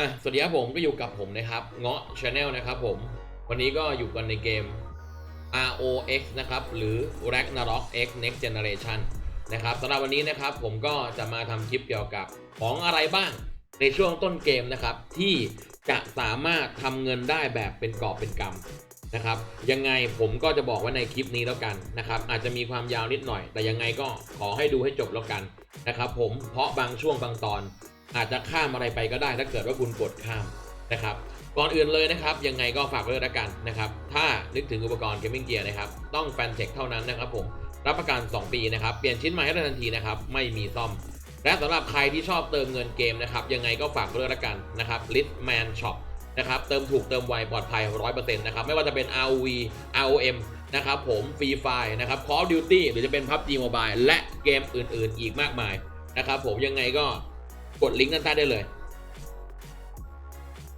อะสวัสดีครับผมก็อยู่กับผมนะครับ เงาะชาแนลนะครับผม วันนี้ก็อยู่กันในเกม ROX นะครับ หรือ Ragnarok X Next Generation นะครับสำหรับวันนี้นะครับผมก็จะมาทำคลิปเกี่ยวกับของอะไรบ้างในช่วงต้นเกมนะครับ ที่จะสามารถทำเงินได้แบบเป็นกอบเป็นกำนะครับ ยังไงผมก็จะบอกไว่าในคลิปนี้แล้วกันนะครับ อาจจะมีความยาวนิดหน่อย แต่ยังไงก็ขอให้ดูให้จบแล้วกันนะครับ ผมเพราะบางช่วงบางตอน อาจจะข้ามอะไรไปก็ได้ถ้าเกิดว่าคุณกดข้ามนะครับก่อนอื่นเลยนะครับ ยังไงก็ฝากไว้ด้วยกันนะครับ ถ้านึกถึงอุปกรณ์เกมมิ่งเกียร์นะครับ ต้องแฟนเทคเท่านั้นนะครับผม รับประกัน 2 ปีนะครับ เปลี่ยนชิ้นใหม่ให้ทันทีนะครับ ไม่มีซ่อม และสำหรับใครที่ชอบเติมเงินเกมนะครับ ยังไงก็ฝากไว้ด้วยกันนะครับ Litman Shop นะครับ เติมถูกเติมไวปลอดภัย 100%นะครับ ไม่ว่าจะเป็น ROV ROM นะครับผม Free Fire นะครับ Call of Duty หรือจะเป็น PUBG Mobile และเกมอื่น ๆ อีกมากมายนะครับผมยังไงก็ กดลิงก์ด้านใต้ได้เลย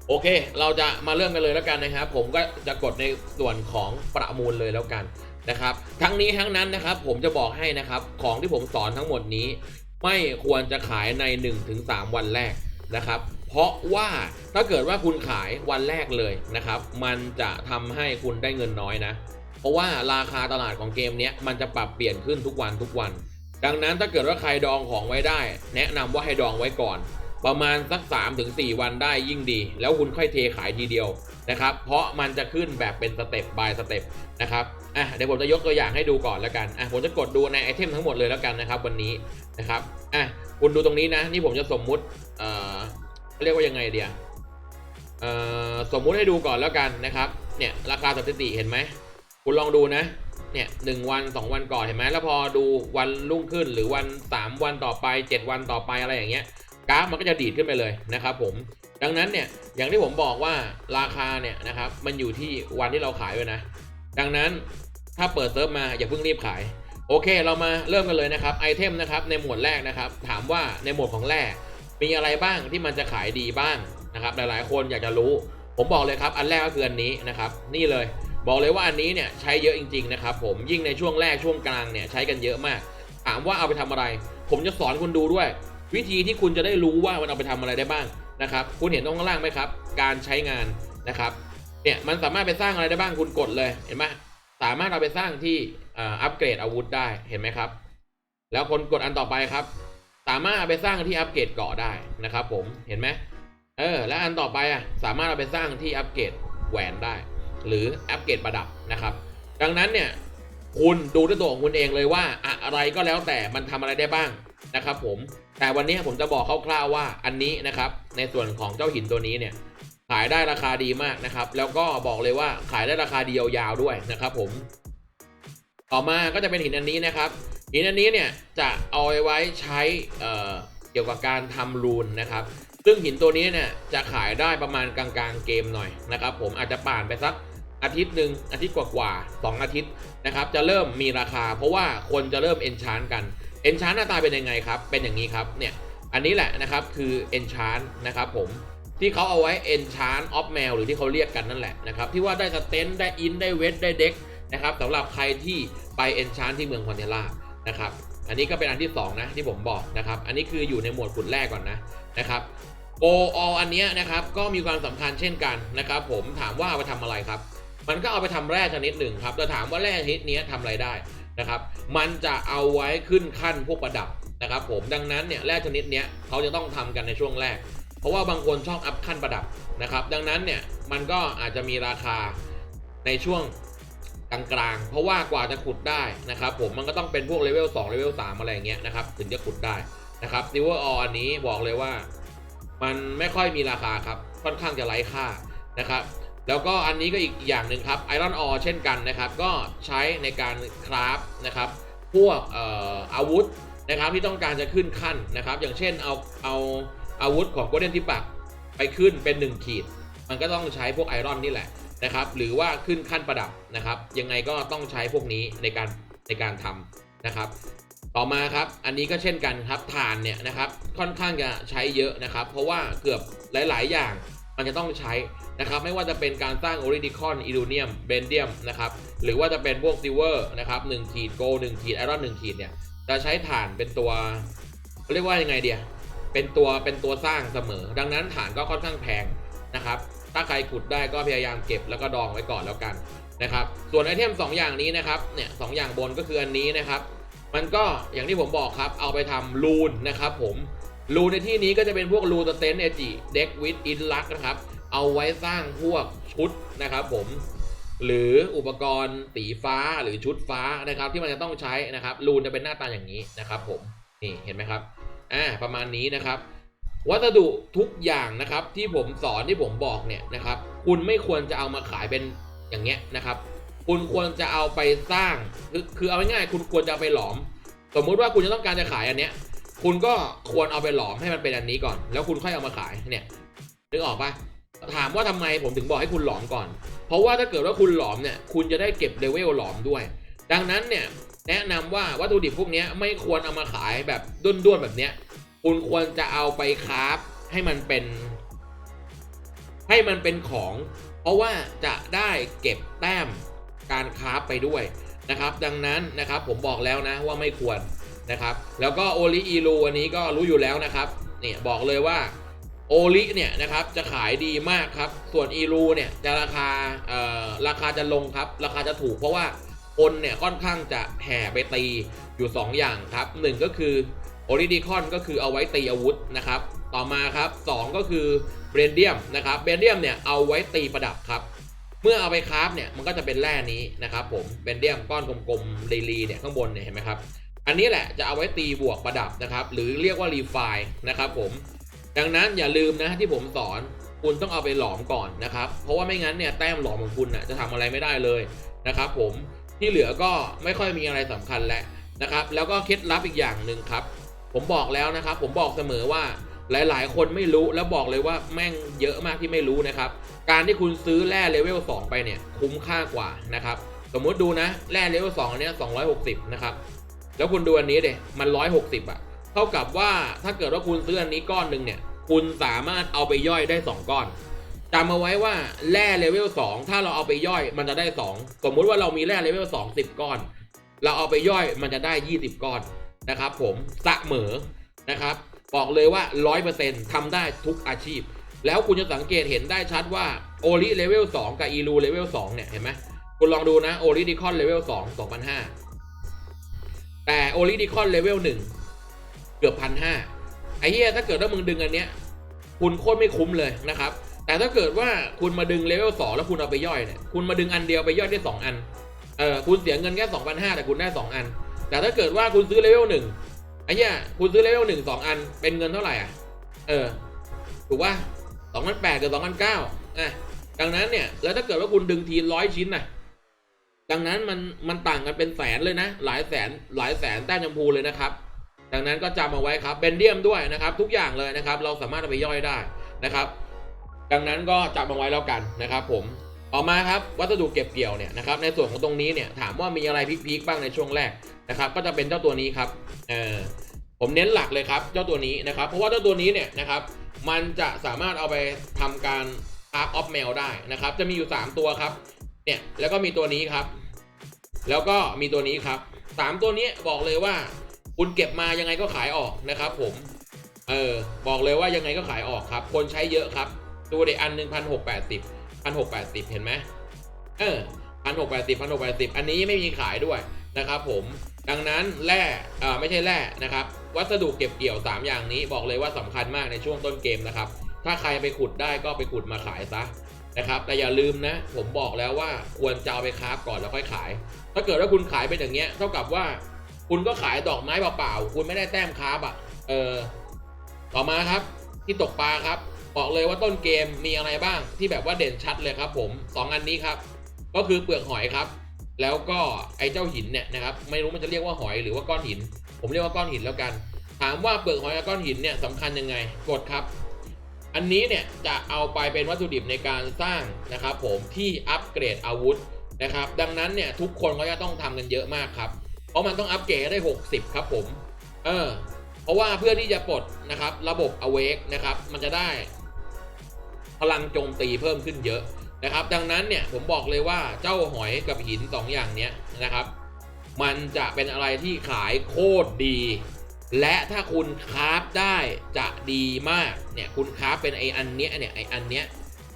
โอเค เราจะมาเริ่มกันเลยแล้วกันนะครับ ผมก็จะกดในส่วนของประมูลเลยแล้วกันนะครับ ทั้งนี้ทั้งนั้นนะครับ ผมจะบอกให้นะครับ ของที่ผมสอนทั้งหมดนี้ ไม่ควรจะขายใน 1-3 วันแรกนะครับเพราะว่าถ้าเกิดว่าคุณขายวันแรกเลยนะครับ มันจะทำให้คุณได้เงินน้อยนะ เพราะว่าราคาตลาดของเกมนี้มันจะปรับเปลี่ยนขึ้นทุกวันทุกวัน ดังนั้นถ้าเกิดว่าใครดองของไว้ได้ แนะนำว่าให้ดองไว้ก่อน ประมาณสัก 3-4 วันได้ยิ่งดี แล้วคุณค่อยเทขายทีเดียวนะครับ เพราะมันจะขึ้นแบบเป็นสเต็ป by สเต็ปนะครับอะเดี๋ยวผมจะยกตัวอย่างให้ดูก่อนแล้วกันอะผมจะกดดูในไอเทมทั้งหมดเลยแล้วกันนะครับ วันนี้นะครับอะคุณดูตรงนี้นะ นี่ผมจะสมมุติเอ่อเรียกว่ายังไงเดียเอ่อสมมุติให้ดูก่อนแล้วกันนะครับ เนี่ยราคาสถิติเห็นไหม คุณลองดูนะ เนี่ยหนึ่งวันสองวันก่อนเห็นไหมแล้วพอดูวันรุ่งขึ้นหรือวันสามวันต่อไปเจ็ดวันต่อไปอะไรอย่างเงี้ยกราฟมันก็จะดีดขึ้นไปเลยนะครับผมดังนั้นเนี่ยอย่างที่ผมบอกว่าราคาเนี่ยนะครับมันอยู่ที่วันที่เราขายไว้นะ ดังนั้นถ้าเปิดเซิร์ฟมาอย่าเพิ่งรีบขาย โอเคเรามาเริ่มกันเลยนะครับไอเทมนะครับในหมวดแรกนะครับถามว่าในหมวดของแร่มีอะไรบ้างที่มันจะขายดีบ้างนะครับหลายๆ คนอยากจะรู้ ผมบอกเลยครับอันแรกก็คืออันนี้นะครับนี่เลย บอกเลยว่าอันนี้เนี่ยใช้เยอะจริงๆนะครับผมยิ่งในช่วงแรกช่วงกลางเนี่ยใช้กันเยอะมาก ถามว่าเอาไปทำอะไร ผมจะสอนคุณดูด้วย วิธีที่คุณจะได้รู้ว่ามันเอาไปทำอะไรได้บ้างนะครับคุณเห็นตรงข้างล่างไหมครับ การใช้งานนะครับเนี่ยมันสามารถไปสร้างอะไรได้บ้างคุณกดเลยเห็นไหมสามารถเอาไปสร้างที่อัปเกรดอาวุธได้เห็นไหมครับ แล้วคนกดอันต่อไปครับ สามารถเอาไปสร้างที่อัปเกรดเกาะได้นะครับ ผมเห็นไหมเออ และอันต่อไปอะสามารถเอาไปสร้างที่อัปเกรดแหวนได้ หรืออัปเกรดประดับนะครับ ดังนั้นเนี่ยคุณดูด้วยตัวของคุณเองเลยว่าอะไรก็แล้วแต่มันทำอะไรได้บ้างนะครับผมแต่วันนี้ผมจะบอกคร่าวๆว่าอันนี้นะครับในส่วนของเจ้าหินตัวนี้เนี่ยขายได้ราคาดีมากนะครับ แล้วก็บอกเลยว่าขายได้ราคาเดียวยาวด้วยนะครับผม ต่อมาก็จะเป็นหินอันนี้นะครับ หินอันนี้เนี่ยจะเอาไว้ใช้เเกี่ยวกับการทำรูนนะครับ ซึ่งหินตัวนี้เนี่ยจะขายได้ประมาณกลางๆเกมหน่อยนะครับ ผมอาจจะป่านไปสัก อาทิตย์หนึ่งอาทิตย์กว่าๆสองอาทิตย์นะครับจะเริ่มมีราคา เพราะว่าคนจะเริ่มเอนชานกันเอนชานหน้าตาเป็นยังไงครับ เป็นอย่างนี้ครับเนี่ยอันนี้แหละนะครับคือเอนชานนะครับผมที่เขาเอาไว้ enchant of mail หรือที่เขาเรียกกันนั่นแหละนะครับที่ว่าได้สเตนได้อินได้เวทได้เด็กนะครับสำหรับใครที่ไป enchant ที่เมืองคอนเทล่านะครับอันนี้ก็เป็นอันที่ 2 นะที่ผมบอกนะครับอันนี้คืออยู่ในหมวดขุดแรกก่อนนะนะครับโอออันเนี้ยนะครับก็มีความสำคัญเช่นกันนะครับผมถามว่าเอาไปทำอะไรครับ มันก็เอาไปทำแร่ชนิดหนึ่งครับแต่ถามว่าแร่ชนิดนี้ทำอะไรได้นะครับมันจะเอาไว้ขึ้นขั้นพวกประดับนะครับผมดังนั้นเนี่ยแร่ชนิดนี้เขาจะต้องทำกันในช่วงแรก เพราะว่าบางคนชอบอัพขั้นประดับนะครับดังนั้นเนี่ยมันก็อาจจะมีราคาในช่วงกลางๆ เพราะว่ากว่าจะขุดได้นะครับผมมันก็ต้องเป็นพวกเลเวล2เลเวล3อะไรเงี้ยนะครับถึงจะขุดได้นะครับซิลเวอร์ออันนี้บอกเลยว่า มันไม่ค่อยมีราคาครับค่อนข้างจะไร้ค่านะครับ แล้วก็อันนี้ก็อีกอย่างหนึ่งครับไอรอนออเช่นกันนะครับ ก็ใช้ในการคราฟนะครับพวกอออาวุธนะครับที่ต้องการจะขึ้นขั้นนะครับ อย่างเช่นเอาเอาอาวุธของโกลเด้นทิปักไปขึ้นเป็น 1 ขีด มันก็ต้องใช้พวกไอรอนนี่แหละนะครับ หรือว่าขึ้นขั้นประดับนะครับ ยังไงก็ต้องใช้พวกนี้ในการในการทำนะครับ ต่อมาครับอันนี้ก็เช่นกันครับฐานเนี่ยนะครับค่อนข้างจะใช้เยอะนะครับ เพราะว่าเกือบหลาย ๆ อย่างมันจะต้องใช้ นะครับไม่ว่าจะเป็นการสร้างโอริดิคอนอิรูเนียมเบนเดียมนะครับหรือว่าจะเป็นพวกซิเวอร์นะครับหนึ่งขีดโกหนึ่งขีดไอรอนหนึ่งขีดเนี่ยจะใช้ฐานเป็นตัวเรียกว่ายังไงเดียเป็นตัวเป็นตัวสร้างเสมอ ดังนั้นฐานก็ค่อนข้างแพงนะครับถ้าใครขุดได้ก็พยายามเก็บแล้วก็ดองไว้ก่อนแล้วกันนะครับส่วนไอเทม2อย่างนี้นะครับเนี่ยสองอย่างบนก็คืออันนี้นะครับมันก็อย่างที่ผมบอกครับเอาไปทำรูนนะครับผมรูนในที่นี้ก็จะเป็นพวกรูนสเตนเอจิเด็กวิดอินลักนะครับ เอาไว้สร้างพวกชุดนะครับผมหรืออุปกรณ์สีฟ้าหรือชุดฟ้านะครับที่มันจะต้องใช้นะครับรูนจะเป็นหน้าตาอย่างนี้นะครับผมนี่เห็นไหมครับอ่าประมาณนี้นะครับวัสดุทุกอย่างนะครับที่ผมสอนที่ผมบอกเนี่ยนะครับ คุณไม่ควรจะเอามาขายเป็นอย่างเงี้ยนะครับ คุณควรจะเอาไปสร้างคือคือเอาง่ายๆคุณควรจะไปหลอม สมมุติว่าคุณจะต้องการจะขายอันเนี้ย คุณก็ควรเอาไปหลอมให้มันเป็นอันนี้ก่อน แล้วคุณค่อยเอามาขายเนี่ยนึกออกปะ ถามว่าทำไมผมถึงบอกให้คุณหลอมก่อน เพราะว่าถ้าเกิดว่าคุณหลอมเนี่ยคุณจะได้เก็บเลเวลหลอมด้วย ดังนั้นเนี่ยแนะนำว่าวัตถุดิบพวกนี้ไม่ควรเอามาขายแบบด้วนๆแบบเนี้ย คุณควรจะเอาไปคราฟให้มันเป็น ให้มันเป็นของ เพราะว่าจะได้เก็บแต้มการคราฟไปด้วยนะครับ ดังนั้นนะครับผมบอกแล้วนะว่าไม่ควรนะครับ แล้วก็โอลิอีรูอันนี้ก็รู้อยู่แล้วนะครับเนี่ยบอกเลยว่า โอลิเนี่ยนะครับจะขายดีมากครับ ส่วนอีรูเนี่ยจะราคาเอ่อราคาจะลงครับ ราคาจะถูกเพราะว่าคนเนี่ยค่อนข้างจะแห่ไปตีอยู่ 2 อย่างครับหนึ่งก็คือโอลิดิคอนก็คือเอาไว้ตีอาวุธนะครับ ต่อมาครับสองก็คือเบรนเดียมนะครับเบรนเดียมเนี่ยเอาไว้ตีประดับครับ เมื่อเอาไปคราฟเนี่ยมันก็จะเป็นแร่นี้นะครับผมเบนเดียมก้อนกลมๆลีๆเนี่ยข้างบนเนี่ยเห็นไหมครับอันนี้แหละจะเอาไว้ตีบวกประดับนะครับหรือเรียกว่ารีไฟนะครับผม ดังนั้นอย่าลืมนะที่ผมสอนคุณต้องเอาไปหลอมก่อนนะครับ เพราะว่าไม่งั้นเนี่ยแต้มหลอมของคุณน่ะจะทำอะไรไม่ได้เลยนะครับผมที่เหลือก็ไม่ค่อยมีอะไรสำคัญแล้วนะครับ แล้วก็เคล็ดลับอีกอย่างหนึ่งครับ ผมบอกแล้วนะครับ ผมบอกเสมอว่าหลาย ๆ คนไม่รู้แล้วบอกเลยว่าแม่งเยอะมากที่ไม่รู้นะครับ การที่คุณซื้อแร่เลเวล2ไปเนี่ยคุ้มค่ากว่านะครับ สมมุติดูนะแร่เลเวล2อันเนี้ย260นะครับแล้วคุณดูอันนี้เด็มัน 160อะเท่ากับว่าถ้าเกิดว่าคุณซื้ออันนี้ก้อนหนึ่งเนี่ย คุณสามารถเอาไปย่อยได้ 2 ก้อนจำเอาไว้ว่าแร่เลเวล2ถ้าเราเอาไปย่อยมันจะได้ 2 สมมุติว่าเรามีแร่เลเวล2 10 ก้อน เราเอาไปย่อยมันจะได้ 20 ก้อนนะครับ ผมสะเสมอนะครับ บอกเลยว่า 100%ทำได้ทุกอาชีพ แล้วคุณจะสังเกตเห็นได้ชัดว่าโอลิเลเวล2กับอีลูเลเวล2เนี่ยเห็นไหมคุณลองดูนะโอลิดิคอนเลเวล2 2,500แต่โอลิดิคอนเลเวล1เกือบพันห้า ไอ้เหี้ยถ้าเกิดว่ามึงดึงอันเนี้ย คุณโคตรไม่คุ้มเลยนะครับ แต่ถ้าเกิดว่าคุณมาดึงเลเวล2แล้วคุณเอาไปย่อยเนี่ยคุณมาดึงอันเดียวไปย่อยได้2อันเออคุณเสียเงินแค่2,500แต่คุณได้2อัน แต่ถ้าเกิดว่าคุณซื้อเลเวล1ไอ้เหี้ยคุณซื้อเลเวล1 2อันเป็นเงินเท่าไหร่อะเออถูกป่ะสองพันแปดกับสองพันเก้าอะดังนั้นเนี่ยแล้วถ้าเกิดว่าคุณดึงทีร้อยชิ้นน่ะดังนั้นมันมันต่างกันเป็นแสนเลยนะ หลายแสนหลายแสนแต้มชมพูเลยนะครับ ดังนั้นก็จำเอาไว้ครับเบนเดียมด้วยนะครับ ทุกอย่างเลยนะครับ เราสามารถเอาไปย่อยได้นะครับ ดังนั้นก็จำเอาไว้แล้วกันนะครับ ผมต่อมาครับวัสดุเก็บเกี่ยวเนี่ยนะครับในส่วนของตรงนี้เนี่ยถามว่ามีอะไรพีคๆบ้างในช่วงแรกนะครับก็จะเป็นเจ้าตัวนี้ครับเออผมเน้นหลักเลยครับเจ้าตัวนี้นะครับ เพราะว่าเจ้าตัวนี้เนี่ยนะครับมันจะสามารถเอาไปทำการคาร์ออฟเมลได้นะครับ จะมีอยู่ 3 ตัวครับเนี่ยแล้วก็มีตัวนี้ครับ แล้วก็มีตัวนี้ครับ 3 ตัวนี้บอกเลยว่า คุณเก็บมายังไงก็ขายออกนะครับผม เออ บอกเลยว่ายังไงก็ขายออกครับ คนใช้เยอะครับ ตัวเด็กอันหนึ่งพันหกแปดสิบพันหกแปดสิบเห็นไหมเออพันหกแปดสิบพันหกแปดสิบอันนี้ไม่มีขายด้วยนะครับผม ดังนั้นแร่เอ่อไม่ใช่แร่นะครับ วัสดุเก็บเกี่ยว 3 อย่างนี้ บอกเลยว่าสำคัญมากในช่วงต้นเกมนะครับ ถ้าใครไปขุดได้ก็ไปขุดมาขายซะนะครับแต่อย่าลืมนะ ผมบอกแล้วว่าควรจะเอาไปคราฟก่อนแล้วค่อยขาย ถ้าเกิดว่าคุณขายเป็นอย่างเงี้ยเท่ากับว่า คุณก็ขายดอกไม้เปล่าๆ คุณไม่ได้แต้มคราฟอะ เออ ต่อมาครับ ที่ตกปลาครับ บอกเลยว่าต้นเกมมีอะไรบ้างที่แบบว่าเด่นชัดเลยครับผมสองอันนี้ครับ ก็คือเปลือกหอยครับ แล้วก็ไอ้เจ้าหินเนี่ยนะครับ ไม่รู้มันจะเรียกว่าหอยหรือว่าก้อนหิน ผมเรียกว่าก้อนหินแล้วกัน ถามว่าเปลือกหอยกับก้อนหินเนี่ยสำคัญยังไง กดครับ อันนี้เนี่ยจะเอาไปเป็นวัตถุดิบในการสร้างนะครับ ผมที่อัปเกรดอาวุธนะครับ ดังนั้นเนี่ยทุกคนก็จะต้องทำกันเยอะมากครับ เพราะมันต้องอัปเกรดให้ได้ 60 ครับผม เออ เพราะว่าเพื่อที่จะปลดนะครับ ระบบ awake นะครับ มันจะได้ พลังโจมตีเพิ่มขึ้นเยอะนะครับ ดังนั้นเนี่ยผมบอกเลยว่าเจ้าหอยกับหิน 2 อย่างเนี้ยนะครับ มันจะเป็นอะไรที่ขายโคตรดี และถ้าคุณคราฟได้จะดีมาก เนี่ยคุณคราฟเป็นไออันเนี้ยเนี่ยไออันเนี้ย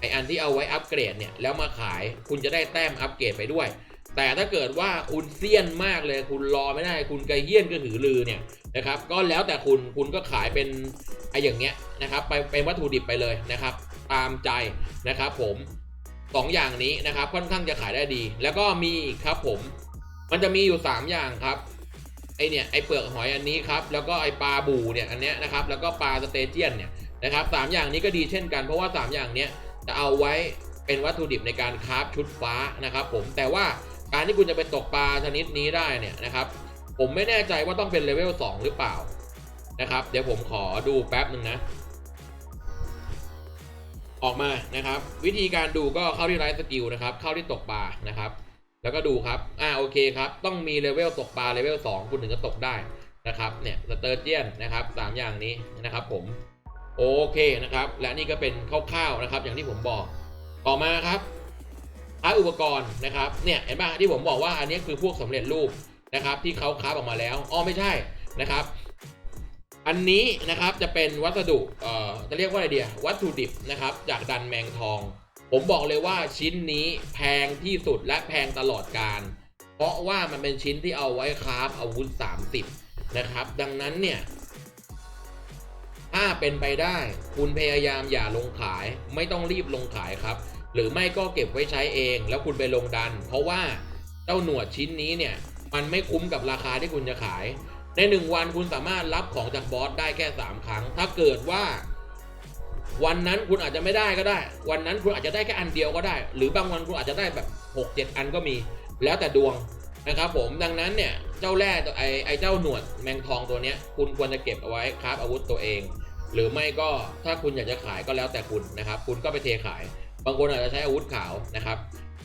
ไออันที่เอาไว้อัปเกรดเนี่ยแล้วมาขายคุณจะได้แต้มอัปเกรดไปด้วย แต่ถ้าเกิดว่าคุณเซียนมากเลยคุณรอไม่ได้คุณกระเฮี้ยนกระหือรือเนี่ยนะครับ ก็แล้วแต่คุณคุณก็ขายเป็นไออย่างเงี้ยนะครับไปเป็นวัตถุดิบไปเลยนะครับ ตามใจนะครับ ผมสองอย่างนี้นะครับ ค่อนข้างจะขายได้ดี แล้วก็มีครับผม มันจะมีอยู่ 3 อย่างครับไอเนี่ยไอเปลือกหอยอันนี้ครับแล้วก็ไอปลาบูเนี่ยอันเนี้ยนะครับ แล้วก็ปลาสเตเจียนเนี่ยนะครับสามอย่างนี้ก็ดีเช่นกัน เพราะว่า 3 อย่างเนี้ยจะเอาไว้เป็นวัตถุดิบในการคราฟชุดฟ้านะครับ ผมแต่ว่า การที่คุณจะไปตกปลาชนิดนี้ได้เนี่ยนะครับ ผมไม่แน่ใจว่าต้องเป็นเลเวล2หรือเปล่านะครับ เดี๋ยวผมขอดูแป๊บหนึ่งนะ ออกมานะครับ วิธีการดูก็เข้าที่ไลฟ์สกิลนะครับ เข้าที่ตกปลานะครับ แล้วก็ดูครับอ่าโอเคครับ ต้องมีเลเวลตกปลาเลเวล2คุณถึงจะตกได้นะครับเนี่ยสเตอร์เจียนนะครับสามอย่างนี้นะครับผมโอเคนะครับ และนี่ก็เป็นคร่าวๆนะครับ อย่างที่ผมบอกต่อมาครับ ท้าอุปกรณ์นะครับเนี่ยเห็นป่ะที่ผมบอกว่าอันนี้คือพวกสำเร็จรูปนะครับ ที่เขาคราออกมาแล้วอ๋อไม่ใช่นะครับ อันนี้นะครับจะเป็นวัสดุเอ่อจะเรียกว่าอะไรเดียวัตถุดิบนะครับ จากดันแมงทอง ผมบอกเลยว่าชิ้นนี้แพงที่สุดและแพงตลอดการ เพราะว่ามันเป็นชิ้นที่เอาไว้คราฟอาวุธ 30 นะครับ ดังนั้นเนี่ยถ้าเป็นไปได้ คุณพยายามอย่าลงขาย ไม่ต้องรีบลงขายครับ หรือไม่ก็เก็บไว้ใช้เองแล้วคุณไปลงดัน เพราะว่าเจ้าหนวดชิ้นนี้เนี่ย มันไม่คุ้มกับราคาที่คุณจะขาย ในหนึ่งวันคุณสามารถรับของจากบอสได้แค่3ครั้ง ถ้าเกิดว่าวันนั้นคุณอาจจะไม่ได้ก็ได้ วันนั้นคุณอาจจะได้แค่อันเดียวก็ได้ หรือบางวันคุณอาจจะได้แบบ6 7 อันก็มี แล้วแต่ดวงนะครับผม ดังนั้นเนี่ย เจ้าแร่ไอไอเจ้าหนวดแมงทองตัวเนี้ย คุณควรจะเก็บเอาไว้คราฟอาวุธตัวเอง หรือไม่ก็ถ้าคุณอยากจะขายก็แล้วแต่คุณนะครับ คุณก็ไปเทขาย บางคนอาจจะใช้อาวุธขาวนะครับ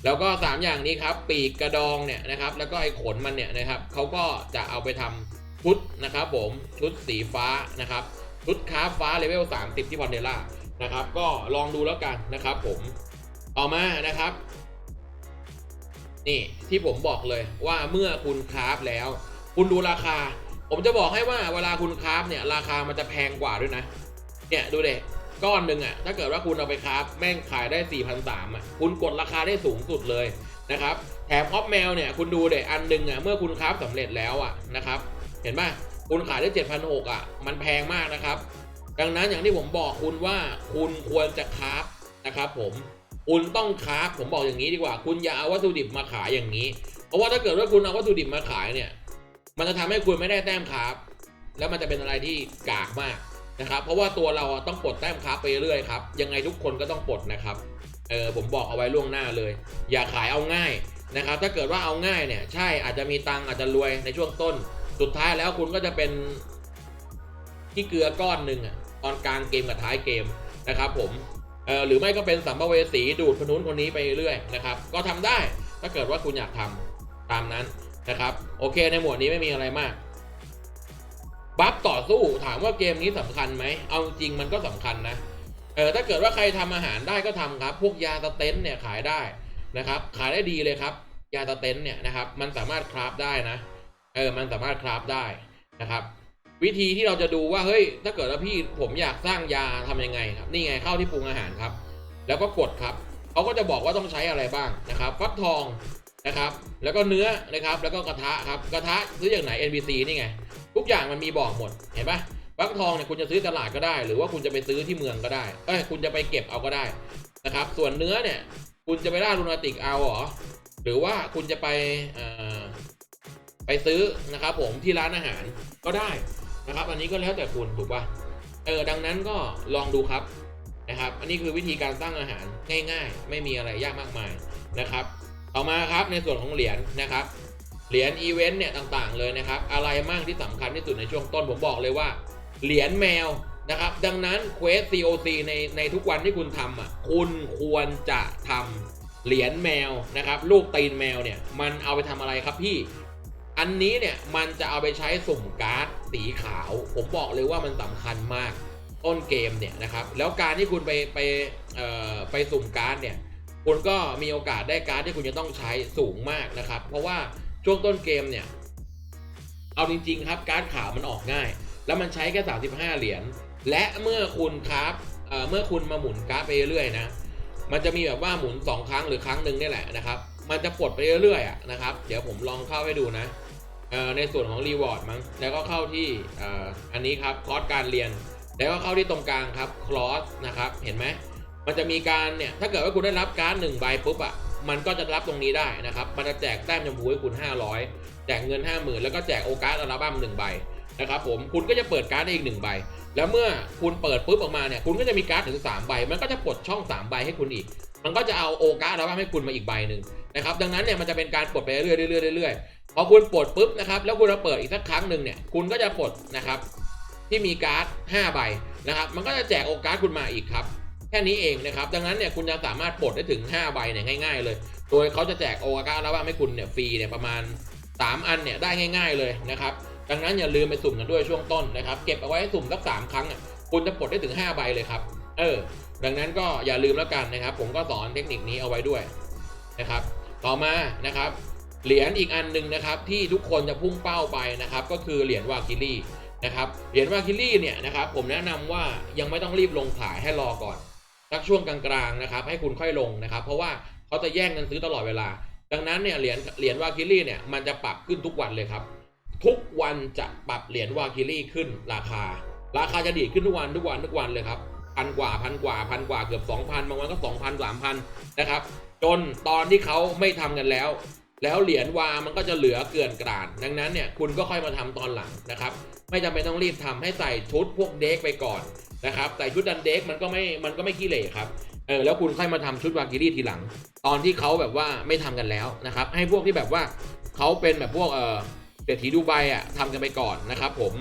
แล้วก็ 3 อย่างนี้ครับ ปีกกระดองเนี่ยนะครับ แล้วก็ไอ้ขนมันเนี่ยนะครับเขาก็จะเอาไปทำชุดนะครับผมชุดสีฟ้านะครับชุดคราฟฟ้าเลเวล 30 ที่พอนเดล่านะครับ ก็ลองดูแล้วกันนะครับผมต่อมานะครับ นี่ที่ผมบอกเลยว่าเมื่อคุณคราฟแล้ว คุณดูราคา ผมจะบอกให้ว่าเวลาคุณคราฟเนี่ยราคามันจะแพงกว่าด้วยนะ เนี่ยดูเด็ ก้อนหนึ่งอะ่ะถ้าเกิดว่าคุณเอาไปคราแม่งขายได้4 0 0 3อะคุณกดราคาได้สูงสุดเลยนะครับแถมออฟแมวเนี่ยคุณดูเด็อันหนึ่งอะเมื่อคุณคราฟสำเร็จแล้วอะนะครับเห็นป่ะคุณขายได้7,600อะมันแพงมากนะครับ ดังนั้นอย่างที่ผมบอกคุณว่าคุณควรจะคราฟนะครับผมคุณต้องคราผมบอกอย่างนี้ดีกว่า คุณอย่าเอาวัตถุดิบมาขายอย่างนี้ เพราะว่าถ้าเกิดว่าคุณเอาวัตถุดิบมาขายเนี่ย มันจะทำให้คุณไม่ได้แต้มคราฟแล้วมันจะเป็นอะไรที่กากมาก นะครับ เพราะว่าตัวเราต้องปลดแต้มคราไปเรื่อยครับ ยังไงทุกคนก็ต้องปลดนะครับ เออผมบอกเอาไว้ล่วงหน้าเลย อย่าขายเอาง่ายนะครับ ถ้าเกิดว่าเอาง่ายเนี่ย ใช่อาจจะมีตังค์อาจจะรวยในช่วงต้น สุดท้ายแล้วคุณก็จะเป็นที่เกลือก้อนหนึ่งอะตอนกลางเกมกับท้ายเกมนะครับ ผมเออหรือไม่ก็เป็นสัมภเวสีดูดคนนู้นคนนี้ไปเรื่อยนะครับ ก็ทำได้ถ้าเกิดว่าคุณอยากทำตามนั้นนะครับ โอเคในหมวดนี้ไม่มีอะไรมาก บัฟต่อสู้ถามว่าเกมนี้สำคัญไหม เอาจริงมันก็สำคัญนะ เออถ้าเกิดว่าใครทำอาหารได้ก็ทำครับ พวกยาสเตนเนี่ยขายได้นะครับ ขายได้ดีเลยครับ ยาสเตนเนี่ยนะครับ มันสามารถคราฟได้นะ เออ มันสามารถคราฟได้นะครับ วิธีที่เราจะดูว่าเฮ้ย ถ้าเกิดว่าพี่ผมอยากสร้างยาทำยังไงครับ นี่ไงเข้าที่ปรุงอาหารครับ แล้วก็กดครับเขาก็จะบอกว่าต้องใช้อะไรบ้างนะครับ ฟักทองนะครับ แล้วก็เนื้อนะครับ แล้วก็กระทะครับ กระทะซื้อจากไหน NPC นี่ไง ทุกอย่างมันมีบอกหมด เห็นปะฟักทองเนี่ยคุณจะซื้อตลาดก็ได้ หรือว่าคุณจะไปซื้อที่เมืองก็ได้ เอ้ยคุณจะไปเก็บเอาก็ได้นะครับ ส่วนเนื้อเนี่ย คุณจะไปล่าลูนาติกเอาหรอ หรือว่าคุณจะไปไปซื้อนะครับ ผมที่ร้านอาหารก็ได้นะครับ อันนี้ก็แล้วแต่คุณถูกปะเออดังนั้นก็ลองดูครับนะครับ อันนี้คือวิธีการสร้างอาหารง่าย ๆ ไม่มีอะไรยากมากมายนะครับ ต่อมาครับในส่วนของเหรียญนะครับ เหรียญอีเวนต์เนี่ยต่างๆเลยนะครับ อะไรมั่งที่สำคัญที่สุดในช่วงต้นผมบอกเลยว่า เหรียญแมวนะครับ ดังนั้นเควส COC ในในทุกวันที่คุณทำอะคุณควรจะทำเหรียญแมวนะครับลูกตีนแมวเนี่ยมันเอาไปทำอะไรครับพี่ อันนี้เนี่ยมันจะเอาไปใช้สุ่มการ์ดสีขาว ผมบอกเลยว่ามันสำคัญมากต้นเกมเนี่ยนะครับแล้วการที่คุณไปไปเอ่อไปสุ่มการ์ดเนี่ยคุณก็มีโอกาสได้การ์ดที่คุณจะต้องใช้สูงมากนะครับ เพราะว่า ช่วงต้นเกมเนี่ย เอาจริง ๆ ครับ การ์ดขาวมันออกง่าย แล้วมันใช้แค่ 35 เหรียญ และเมื่อคุณครับเเมื่อคุณมาหมุนการ์ดไปเรื่อยๆนะ มันจะมีแบบว่าหมุน 2 ครั้งหรือครั้งหนึ่งนี่แหละนะครับ มันจะปลดไปเรื่อยๆนะครับ เดี๋ยวผมลองเข้าให้ดูนะ ในส่วนของรีวอร์ดมั้ง แล้วก็เข้าที่อออันนี้ครับคอร์สการเรียน แล้วก็เข้าที่ตรงกลางครับคลอสนะครับ เห็นไหม มันจะมีการเนี่ย ถ้าเกิดว่าคุณได้รับการ์ดหนึ่งใบปุ๊บอะ มันก็จะรับตรงนี้ได้นะครับ มันจะแจกแต้มชมพูให้คุณ 500 แจกเงิน 50,000 แล้วก็แจกโอกาสอัลบั้มหนึ่งใบนะครับผม คุณก็จะเปิดการ์ดได้อีกหนึ่งใบ แล้วเมื่อคุณเปิดปุ๊บออกมาเนี่ย คุณก็จะมีการ์ดถึง 3 ใบ มันก็จะปลดช่อง 3 ใบให้คุณอีก มันก็จะเอาโอกาสอัลบั้มให้คุณมาอีกใบหนึ่งนะครับ ดังนั้นเนี่ยมันจะเป็นการปลดไปเรื่อยๆเรื่อยๆเรื่อยๆพอคุณปลดปุ๊บนะครับ แล้วคุณมาเปิดอีกสักครั้งหนึ่งเนี่ย คุณก็จะปลดนะครับ ที่มีการ์ด5ใบนะครับ มันก็จะแจกโอกาสคุณมาอีกครับ แค่นี้เองนะครับ ดังนั้นเนี่ยคุณจะสามารถปลดได้ถึง 5 ใบเนี่ยง่ายๆเลย โดยเขาจะแจกโอกาสแล้วว่าให้คุณเนี่ยฟรีเนี่ยประมาณ 3 อันเนี่ยได้ง่าย ๆเลยนะครับ ดังนั้นอย่าลืมไปสุ่มกันด้วยช่วงต้นนะครับ เก็บเอาไว้สุ่มสักสามครั้งอะคุณจะปลดได้ถึง 5 ใบเลยครับ เออ ดังนั้นก็อย่าลืมแล้วกันนะครับ ผมก็สอนเทคนิคนี้เอาไว้ด้วยนะครับ ต่อมานะครับ เหรียญอีกอันหนึ่งนะครับที่ทุกคนจะพุ่งเป้าไปนะครับ ก็คือเหรียญวากิลี่นะครับ เหรียญวากิลี่เนี่ยนะครับผมแนะนำว่ายังไม่ต้องรีบลงขายให้รอก่อน สักช่วงกลางๆนะครับ ให้คุณค่อยลงนะครับ เพราะว่าเขาจะแย่งกันซื้อตลอดเวลา ดังนั้นเนี่ยเหรียญเหรียญวากิลี่เนี่ยมันจะปรับขึ้นทุกวันเลยครับ ทุกวันจะปรับเหรียญวากิลี่ขึ้นราคา ราคาจะดีขึ้นทุกวันทุกวันทุกวันเลยครับพันกว่าพันกว่าพันกว่าเกือบสองพันบางวันก็สองพันสามพันนะครับจนตอนที่เขาไม่ทำกันแล้ว แล้วเหรียญวามันก็จะเหลือเกลื่อนกราด ดังนั้นเนี่ยคุณก็ค่อยมาทำตอนหลังนะครับ ไม่จำเป็นต้องรีบทำให้ใส่ชุดพวกเด็กไปก่อน นะครับใส่ชุดดันเด็กมันก็ไม่มันก็ไม่ขี้เหร่ครับเออแล้วคุณค่อยมาทำชุดวากิรี่ทีหลัง ตอนที่เขาแบบว่าไม่ทำกันแล้วนะครับ ให้พวกที่แบบว่าเขาเป็นแบบพวกเออเศรษฐีดูไบอะทำกันไปก่อนนะครับ ผม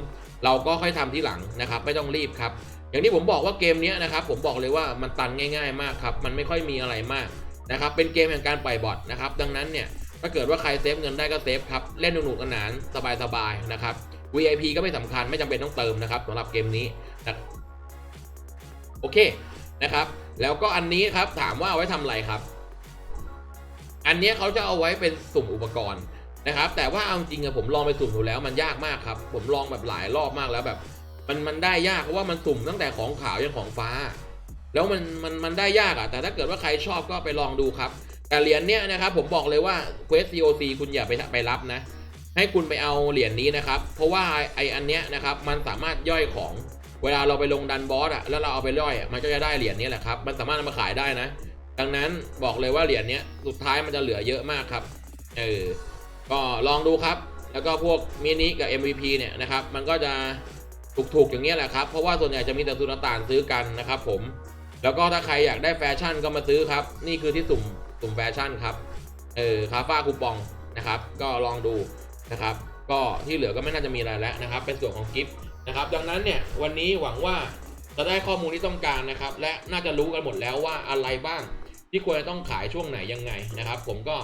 เราก็ค่อยทำทีหลังนะครับ ไม่ต้องรีบครับ อย่างที่ผมบอกว่าเกมนี้นะครับ ผมบอกเลยว่ามันตันง่าย ๆ มากครับ มันไม่ค่อยมีอะไรมากนะครับ เป็นเกมแห่งการปล่อยบอทนะครับ ดังนั้นเนี่ยถ้าเกิดว่าใครเซฟเงินได้ก็เซฟครับ เล่นหนุกๆหนานสบายๆนะครับ VIP ก็ไม่สำคัญไม่จำเป็นต้องเติมนะครับสำหรับเกมนี้ โอเคนะครับ แล้วก็อันนี้ครับถามว่าเอาไว้ทำอะไรครับ อันนี้เขาจะเอาไว้เป็นสุ่มอุปกรณ์นะครับ แต่ว่าเอาจริงอะผมลองไปสุ่มดูแล้วมันยากมากครับ ผมลองแบบหลายรอบมากแล้วแบบ มันมันได้ยากเพราะว่ามันสุ่มตั้งแต่ของขาวยันของฟ้า แล้วมันมันมันได้ยากอะแต่ถ้าเกิดว่าใครชอบก็ไปลองดูครับแต่เหรียญเนี้ยนะครับผมบอกเลยว่า Quest COC คุณอย่าไปไปรับนะ ให้คุณไปเอาเหรียญนี้นะครับ เพราะว่าไออันเนี้ยนะครับมันสามารถย่อยของ เวลาเราไปลงดันบอสอะแล้วเราเอาไปย่อยอะมันก็จะได้เหรียญนี้แหละครับมันสามารถนำมาขายได้นะ ดังนั้นบอกเลยว่าเหรียญนี้สุดท้ายมันจะเหลือเยอะมากครับเออก็ลองดูครับ แล้วก็พวกมินิกับ MVP เนี่ยนะครับมันก็จะถูกๆอย่างเงี้แหละครับเพราะว่าส่วนใหญ่จะมีแต่สุลต่านซื้อกันนะครับผมแล้วก็ถ้าใครอยากได้แฟชั่นก็มาซื้อครับ นี่คือที่สุ่มสุ่มแฟชั่นครับเออคาฟ้าคูปองนะครับ ก็ลองดูนะครับ ก็ที่เหลือก็ไม่น่าจะมีอะไรแล้วนะครับ เป็นส่วนของกิฟต์ นะครับ ดังนั้นเนี่ยวันนี้หวังว่าจะได้ข้อมูลที่ต้องการนะครับ และน่าจะรู้กันหมดแล้วว่าอะไรบ้างที่ควรจะต้องขายช่วงไหนยังไงนะครับ ผมก็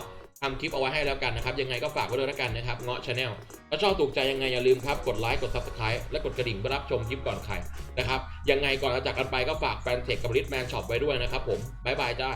ทำคลิปเอาไว้ให้แล้วกันนะครับ ยังไงก็ฝากไว้ด้วยแล้วกันนะครับเงาะชาแนลถ้าชอบถูกใจยังไงอย่าลืมครับกดไลค์กด subscribe และกดกระดิ่งเพื่อรับชมคลิปก่อนใครนะครับยังไงก่อนจะจากกันไปก็ฝากแฟนเทคกับริทแมนช็อปไว้ด้วยนะครับผมบ๊ายบายจ้า